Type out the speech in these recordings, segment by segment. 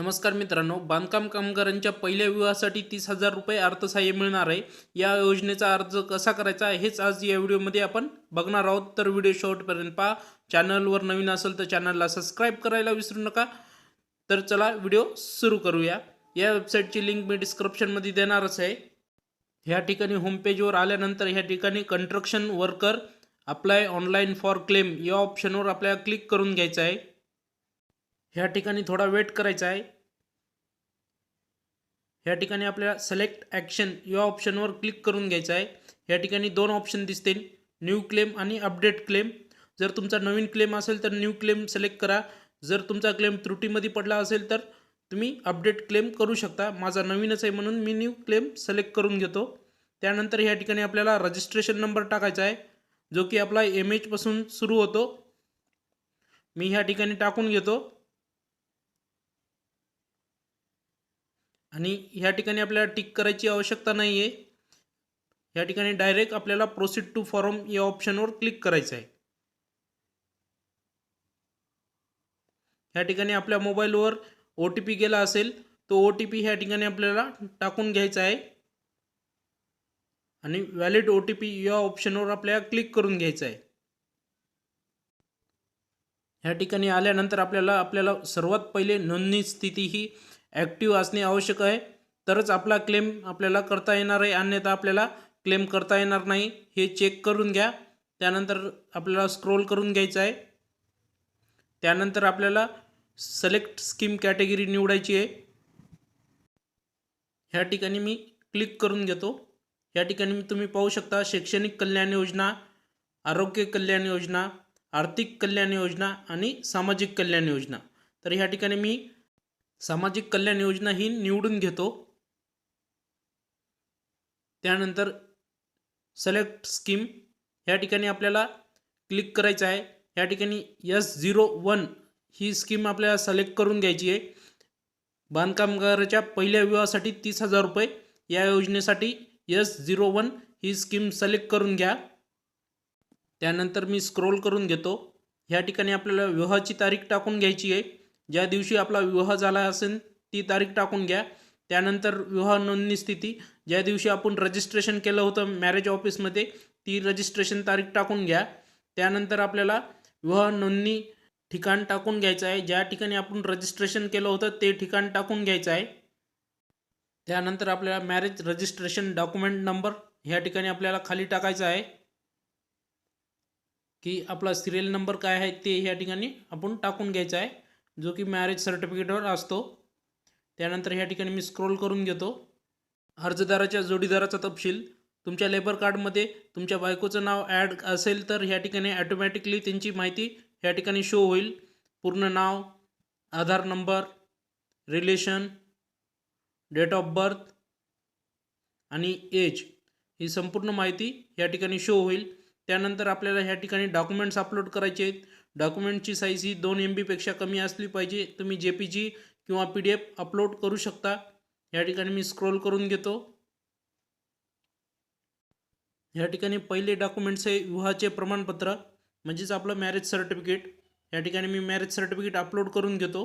नमस्कार मित्रांनो बांधकाम कामगारांच्या पहिल्या विवाहासाठी तीस हजार रुपये अर्थसहाय्य मिळणार आहे. या योजनेचा अर्ज कसा करायचा हेच आज या व्हिडिओमध्ये आपण बघणार आहोत. तर व्हिडिओ शेवटपर्यंत पहा. चॅनलवर नवीन असेल तर चॅनलला सबस्क्राईब करायला विसरू नका. तर चला व्हिडिओ सुरू करूया. या वेबसाईटची लिंक मी डिस्क्रिप्शनमध्ये देणारच आहे. ह्या ठिकाणी होमपेजवर आल्यानंतर ह्या ठिकाणी construction worker apply online for claim या ऑप्शनवर आपल्याला क्लिक करून घ्यायचं आहे. ह्या ठिकाणी थोडा वेट करायचा आहे. ह्या ठिकाणी आपल्याला सिलेक्ट ॲक्शन या ऑप्शनवर क्लिक करून घ्यायचं आहे. ह्या ठिकाणी दोन ऑप्शन दिसतील. न्यू क्लेम आणि अपडेट क्लेम जर तुमचा नवीन क्लेम असेल तर न्यू क्लेम सिलेक्ट करा. जर तुमचा क्लेम त्रुटीमध्ये पडला असेल तर तुम्ही अपडेट क्लेम करू शकता. माझा नवीनच आहे म्हणून मी न्यू क्लेम सिलेक्ट करून घेतो. त्यानंतर ह्या ठिकाणी आपल्याला रजिस्ट्रेशन नंबर टाकायचा आहे. जो की आपला एम एचपासून सुरू होतो. मी ह्या ठिकाणी टाकून घेतो. आणि ह्या ठिकाणी आपल्याला टिक करायची आवश्यकता नाही आहे ह्या ठिकाणी डायरेक्ट आपल्याला प्रोसीड टू फॉर्म या ऑप्शनवर क्लिक करायचं आहे. ह्या ठिकाणी आपल्या मोबाईलवर ओ टी पी गेला असेल तो ओ टी पी ह्या ठिकाणी आपल्याला टाकून घ्यायचा आहे. आणि व्हॅलिड ओ टी पी या ऑप्शनवर आपल्याला क्लिक करून घ्यायचं आहे. ह्या ठिकाणी आल्यानंतर आपल्याला आपल्याला सर्वात पहिले नोंदणी स्थिती ही ॲक्टिव्ह असणे आवश्यक आहे. तरच आपला क्लेम आपल्याला करता येणार आहे. अन्यथा आपल्याला क्लेम करता येणार नाही. हे चेक करून घ्या. त्यानंतर आपल्याला स्क्रोल करून घ्यायचं आहे. त्यानंतर आपल्याला सलेक्ट स्कीम कॅटेगरी निवडायची आहे. ह्या ठिकाणी मी क्लिक करून घेतो. या ठिकाणी मी तुम्ही पाहू शकता शैक्षणिक कल्याण योजना आरोग्य कल्याण योजना आर्थिक कल्याण योजना आणि सामाजिक कल्याण योजना. तर ह्या ठिकाणी मी सामाजिक कल्याण योजना ही निवडून घेतो. त्यानंतर सिलेक्ट स्कीम ह्या ठिकाणी आपल्याला क्लिक करायचं आहे. या ठिकाणी यस झिरो वन ही स्कीम आपल्याला सिलेक्ट करून घ्यायची आहे. बांधकामगाराच्या पहिल्या विवाहासाठी तीस हजार रुपये. या योजनेसाठी यस झिरो वन ही स्कीम सिलेक्ट करून घ्या. त्यानंतर मी स्क्रोल करून घेतो. ह्या ठिकाणी आपल्याला विवाहाची तारीख टाकून घ्यायची आहे. ज्या दिवशी आपला विवाह झाला असेल ती तारीख टाकून घ्या. त्यानंतर विवाह नोंदणी स्थिती. ज्या दिवशी आपण रजिस्ट्रेशन केलं होतं मॅरेज ऑफिसमध्ये ती रजिस्ट्रेशन तारीख टाकून घ्या. त्यानंतर आपल्याला विवाह नोंदणी ठिकाण टाकून घ्यायचं आहे. ज्या ठिकाणी आपण रजिस्ट्रेशन केलं होतं ते ठिकाण टाकून घ्यायचं आहे. त्यानंतर आपल्याला मॅरेज रजिस्ट्रेशन डॉक्युमेंट नंबर ह्या ठिकाणी आपल्याला खाली टाकायचा आहे. की आपला सिरियल नंबर काय आहे ते ह्या ठिकाणी आपण टाकून घ्यायचा आहे. जो की मॅरेज सर्टिफिकेटवर असतो. त्यानंतर ह्या ठिकाणी मी स्क्रोल करून घेतो. अर्जदाराच्या जोडीदाराचा तपशील. तुमच्या लेबर कार्डमध्ये तुमच्या बायकोचं नाव ॲड असेल तर ह्या ठिकाणी ॲटोमॅटिकली त्यांची माहिती ह्या ठिकाणी शो होईल. पूर्ण नाव Aadhaar number relation date of birth आणि एज ही संपूर्ण माहिती या ठिकाणी शो होईल. त्यानंतर आपल्याला ह्या ठिकाणी डॉक्युमेंट्स अपलोड करायचे आहेत. डॉक्युमेंटची साईज ही दोन एम बीपेक्षा कमी असली पाहिजे. तुम्ही जे पी जी किंवा पी डी एफ अपलोड करू शकता. या ठिकाणी मी स्क्रोल करून घेतो. या ठिकाणी पहिले डॉक्युमेंट्स आहे विवाहाचे प्रमाणपत्र म्हणजेच आपलं मॅरेज सर्टिफिकेट या ठिकाणी मी मॅरेज सर्टिफिकेट अपलोड करून घेतो.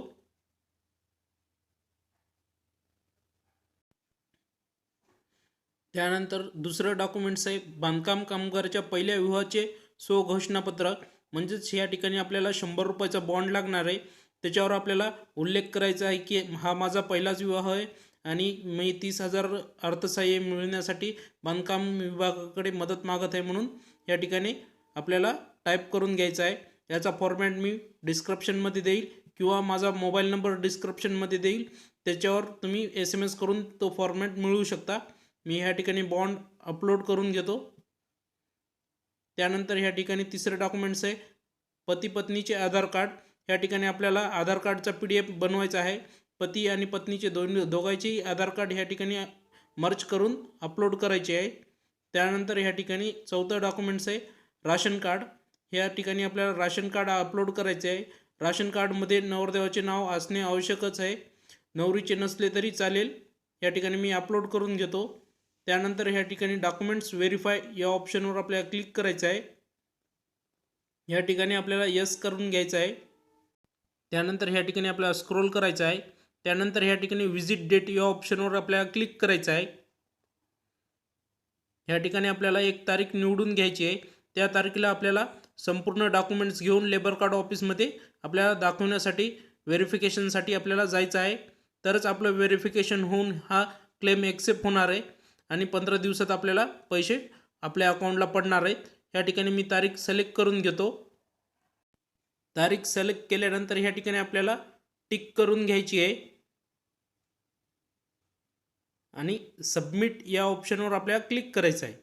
त्यानंतर दुसरं डॉक्युमेंट्स आहे बांधकाम कामगाराच्या पहिल्या विवाहाचे स्वघोषणापत्र म्हणजेच या ठिकाणी आपल्याला शंभर रुपयाचा बॉन्ड लागणार आहे. त्याच्यावर आपल्याला उल्लेख करायचा आहे की हा माझा पहिलाच विवाह आहे आणि मी तीस हजार अर्थसहाय्य मिळवण्यासाठी बांधकाम विभागाकडे मदत मागत आहे म्हणून या ठिकाणी आपल्याला टाईप करून घ्यायचा आहे. याचा फॉर्मॅट मी डिस्क्रिप्शनमध्ये देईल किंवा माझा मोबाईल नंबर डिस्क्रिप्शनमध्ये देईल. त्याच्यावर तुम्ही एस एम एस करून तो फॉर्मॅट मिळवू शकता. मी ह्या ठिकाणी बॉन्ड अपलोड करून घेतो. त्यानंतर ह्या ठिकाणी तिसरे डॉक्युमेंट्स आहे. पती पत्नीचे आधार कार्ड. ह्या ठिकाणी आपल्याला आधार कार्डचा पी डी एफ बनवायचा आहे. पती आणि पत्नीचे दोन दोघांचेही आधार कार्ड ह्या ठिकाणी मर्च करून अपलोड करायचे आहे. त्यानंतर ह्या ठिकाणी चौथं डॉक्युमेंट्स आहे. Ration card. ह्या ठिकाणी आपल्याला राशन कार्ड अपलोड करायचे आहे. राशन कार्डमध्ये नवरदेवाचे नाव असणे आवश्यकच आहे. नवरीचे नसले तरी चालेल. या ठिकाणी मी अपलोड करून घेतो. त्यानंतर ह्या ठिकाणी डॉक्युमेंट्स व्हेरीफाय या ऑप्शनवर आपल्याला क्लिक करायचं आहे. ह्या ठिकाणी आपल्याला यस करून घ्यायचं आहे. त्यानंतर ह्या ठिकाणी आपल्याला स्क्रोल करायचं आहे. त्यानंतर ह्या ठिकाणी व्हिजिट डेट या ऑप्शनवर आपल्याला क्लिक करायचं आहे. ह्या ठिकाणी आपल्याला एक तारीख निवडून घ्यायची आहे. त्या तारखेला आपल्याला संपूर्ण डॉक्युमेंट्स घेऊन लेबर कार्ड ऑफिसमध्ये आपल्याला दाखवण्यासाठी व्हेरिफिकेशनसाठी आपल्याला जायचं आहे. तरच आपलं व्हेरिफिकेशन होऊन हा क्लेम एक्सेप्ट होणार आहे. आणि पंधरा दिवसात आपल्याला पैसे आपल्या अकाउंटला पडणार आहेत. ह्या ठिकाणी मी तारीख सिलेक्ट करून घेतो. तारीख सिलेक्ट केल्यानंतर ह्या ठिकाणी आपल्याला टिक करून घ्यायची आहे. आणि सबमिट या ऑप्शनवर आपल्याला क्लिक करायचं आहे.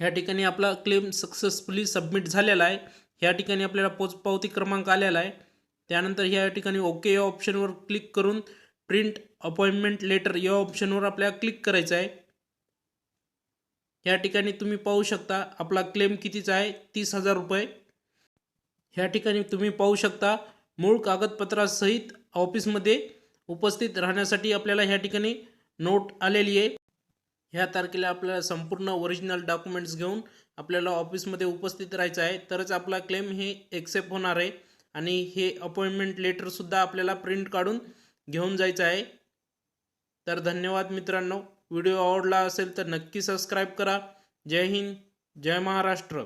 ह्या ठिकाणी आपला क्लेम सक्सेसफुली सबमिट झालेला आहे. ह्या ठिकाणी आपल्याला पोचपावती क्रमांक आलेला आहे. त्यानंतर ह्या ठिकाणी ओके या ऑप्शनवर क्लिक करून प्रिंट अपॉइंटमेंट लेटर या ऑप्शनवर आपल्याला क्लिक करायचं आहे. ह्या ठिकाणी तुम्ही पाहू शकता आपला क्लेम कितीचा आहे? तीस हजार रुपये. ह्या ठिकाणी तुम्ही पाहू शकता मूळ कागदपत्रासहित ऑफिसमध्ये उपस्थित राहण्यासाठी आपल्याला ह्या ठिकाणी नोट आलेली आहे. ह्या तारखेला आपल्याला संपूर्ण ओरिजिनल डॉक्युमेंट्स घेऊन आपल्याला ऑफिसमध्ये उपस्थित राहायचं आहे. तरच आपला क्लेम हे एक्सेप्ट होणार आहे. आणि हे अपॉइंटमेंट लेटरसुद्धा आपल्याला प्रिंट काढून घेऊन जायचं आहे. तर धन्यवाद मित्रांनो. व्हिडिओ आवडला असेल तर नक्की सबस्क्राईब करा. जय हिंद. जय महाराष्ट्र.